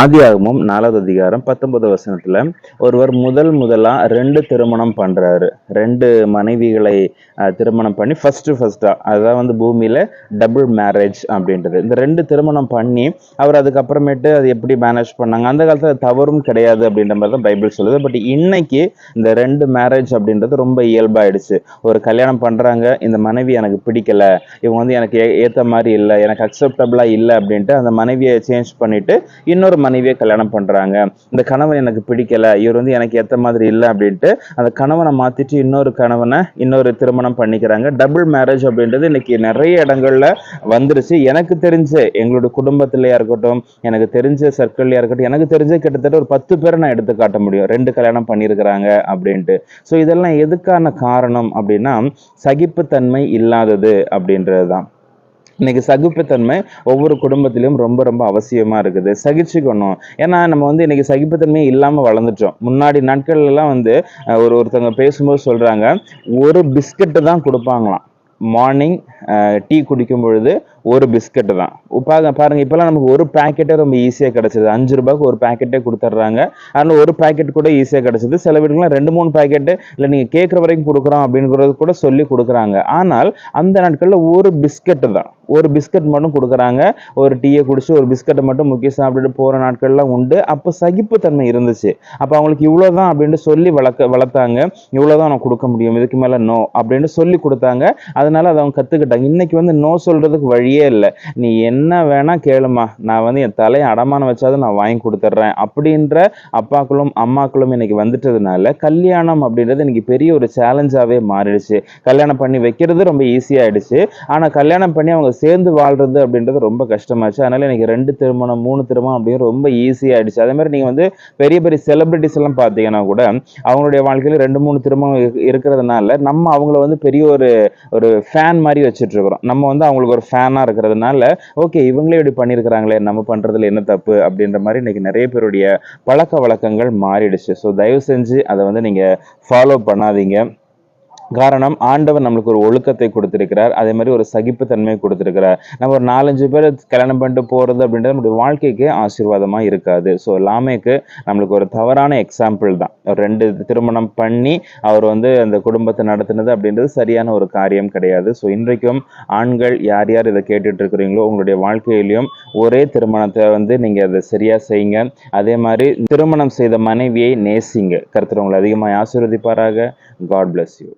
ஆதியாகமும் நாலாவது அதிகாரம் பத்தொன்பது வசனத்துல ஒருவர் முதல் முதலா ரெண்டு திருமணம் பண்றாரு. ரெண்டு மனைவிகளை திருமணம் பண்ணி ஃபர்ஸ்ட் ஃபர்ஸ்டா அதான் வந்து பூமியில டபுள் மேரேஜ் அப்படின்றது. இந்த ரெண்டு திருமணம் பண்ணி அவர் அதுக்கப்புறமேட்டு அது எப்படி மேனேஜ் பண்ணாங்க? அந்த காலத்துல அது தவறும் கிடையாது அப்படின்ற மாதிரி தான் பைபிள் சொல்லுது. பட் இன்னைக்கு இந்த ரெண்டு மேரேஜ் அப்படின்றது ரொம்ப இயல்பாயிடுச்சு. ஒரு கல்யாணம் பண்றாங்க இந்த மனைவி எனக்கு பிடிக்கல இவங்க வந்து எனக்கு ஏத்த மாதிரி இல்லை எனக்கு அக்செப்டபிளா இல்லை அப்படின்ட்டு அந்த மனைவியை சேஞ்ச் பண்ணிட்டு இன்னொரு மனைவியை கல்யாணம் பண்ணுறாங்க இந்த கணவன் எனக்கு பிடிக்கல. இவர் வந்து எனக்கு ஏற்ற மாதிரி இல்லை அப்படின்ட்டு அந்த கணவனை மாற்றிட்டு இன்னொரு கணவனை இன்னொரு திருமணம் பண்ணிக்கிறாங்க. டபுள் மேரேஜ் அப்படின்றது இன்னைக்கு நிறைய இடங்கள்ல வந்துருச்சு. எனக்கு தெரிஞ்ச எங்களோட குடும்பத்திலையா இருக்கட்டும் எனக்கு தெரிஞ்ச சர்க்கிள்லையா இருக்கட்டும் எனக்கு தெரிஞ்ச கிட்டத்தட்ட ஒரு பத்து பேரை நான் எடுத்து காட்ட முடியும். ரெண்டு கல்யாணம் பண்ணியிருக்கிறாங்க அப்படின்ட்டு. ஸோ இதெல்லாம் எதுக்கான காரணம் அப்படின்னா சகிப்புத்தன்மை இல்லாதது அப்படின்றது தான் இன்னைக்கு சகிப்புத்தன்மை ஒவ்வொரு குடும்பத்திலையும் ரொம்ப ரொம்ப அவசியமா இருக்குது. சகிச்சுக்கணும். ஏன்னா நம்ம வந்து இன்னைக்கு சகிப்புத்தன்மை இல்லாம வளர்ந்துட்டோம். முன்னாடி நாட்கள்லாம் வந்து ஒரு ஒருத்தவங்க பேசும்போது சொல்றாங்க ஒரு பிஸ்கட்டு தான் கொடுப்பாங்களாம். மார்னிங் டீ குடிக்கும் பொழுது ஒரு பிஸ்கெட்டு தான். பாருங்க பாருங்க இப்போலாம் நமக்கு ஒரு பாக்கெட்டே ரொம்ப ஈஸியாக கிடச்சிது. அஞ்சு ரூபாய்க்கு ஒரு பாக்கெட்டே கொடுத்துட்றாங்க. அதனால் ஒரு பாக்கெட் கூட ஈஸியாக கிடச்சிது. சில வீட்டுக்குலாம் ரெண்டு மூணு பாக்கெட்டு இல்லை நீங்கள் கேட்குற வரைக்கும் கொடுக்குறோம் அப்படிங்கிறது கூட சொல்லி கொடுக்குறாங்க. ஆனால் அந்த நாட்களில் ஒரு பிஸ்கெட்டு தான். ஒரு பிஸ்கட் மட்டும் கொடுக்குறாங்க. ஒரு டீயை குடிச்சு ஒரு பிஸ்கட்டை மட்டும் முக்கிய சாப்பிட்டுட்டு போகிற நாட்கள்லாம் உண்டு. அப்போ சகிப்புத்தன்மை இருந்துச்சு. அப்போ அவங்களுக்கு இவ்வளோ தான் அப்படின்ட்டு சொல்லி வளர்க்க வளர்த்தாங்க. இவ்வளோ தான் நான் கொடுக்க முடியும். இதுக்கு மேலே நோ அப்படின்ட்டு சொல்லி கொடுத்தாங்க. அதனால அதை அவங்க கற்றுக்கிட்டாங்க இன்னைக்கு வந்து நோ சொல்கிறதுக்கு வழி வழியே இல்லை. நீ என்ன வேணா கேளுமா. நான் வந்து என் தலையை அடமானம் வச்சாவது நான் வாங்கி கொடுத்துட்றேன். அப்படின்ற அப்பாக்களும் அம்மாக்களும் இன்னைக்கு வந்துட்டதுனால கல்யாணம் அப்படின்றது இன்னைக்கு பெரிய ஒரு சேலஞ்சாகவே மாறிடுச்சு. கல்யாணம் பண்ணி வைக்கிறது ரொம்ப ஈஸியாயிடுச்சு ஆனால் கல்யாணம் பண்ணி அவங்க சேர்ந்து வாழ்றது அப்படின்றது ரொம்ப கஷ்டமாச்சு. அதனால இன்னைக்கு ரெண்டு திருமணம் மூணு திருமணம் அப்படின்னு ரொம்ப ஈஸியாயிடுச்சு அதே மாதிரி நீங்கள் வந்து பெரிய பெரிய செலிபிரிட்டிஸ் எல்லாம் பார்த்தீங்கன்னா கூட அவங்களுடைய வாழ்க்கையில ரெண்டு மூணு திருமணம் இருக்கிறதுனால நம்ம அவங்கள வந்து பெரிய ஒரு ஒரு ஃபேன் மாதிரி வச்சுட்டு இருக்கிறோம். நம்ம வந்து அவங்களுக்கு ஒரு ஃபேனாக இருக்கிறதுனால ஓகே இவங்களே இப்படி பண்ணியிருக்கிறாங்களே நம்ம பண்ணுறதுல என்ன தப்பு அப்படின்ற மாதிரி இன்னைக்கு நிறைய பேருடைய பழக்க வழக்கங்கள் மாறிடுச்சு. ஸோ தயவு செஞ்சு அதை வந்து நீங்கள் ஃபாலோ பண்ணாதீங்க. காரணம் ஆண்டவர் நம்மளுக்கு ஒரு ஒழுக்கத்தை கொடுத்திருக்கிறார். அதே மாதிரி ஒரு சகிப்புத்தன்மை கொடுத்திருக்கிறார். நம்ம ஒரு நாலஞ்சு பேர் கல்யாணம் பண்ணிட்டு போறது அப்படின்றது நம்மளுடைய வாழ்க்கைக்கு ஆசீர்வாதமா இருக்காது. ஸோ லாமேக்கு நம்மளுக்கு ஒரு தவறான எக்ஸாம்பிள் தான். ஒரு ரெண்டு திருமணம் பண்ணி அவர் வந்து அந்த குடும்பத்தை நடத்தினது அப்படின்றது சரியான ஒரு காரியம் கிடையாது. ஸோ இன்றைக்கும் ஆண்கள் யார் யார் இதை கேட்டுட்டு இருக்கிறீங்களோ உங்களுடைய வாழ்க்கையிலையும் ஒரே திருமணத்தை வந்து நீங்க அதை சரியா செய்யுங்க. அதே மாதிரி திருமணம் செய்த மனைவியை நேசிங்க. கருத்துறவங்களை அதிகமாக ஆசீர்வதிப்பாராக. God bless you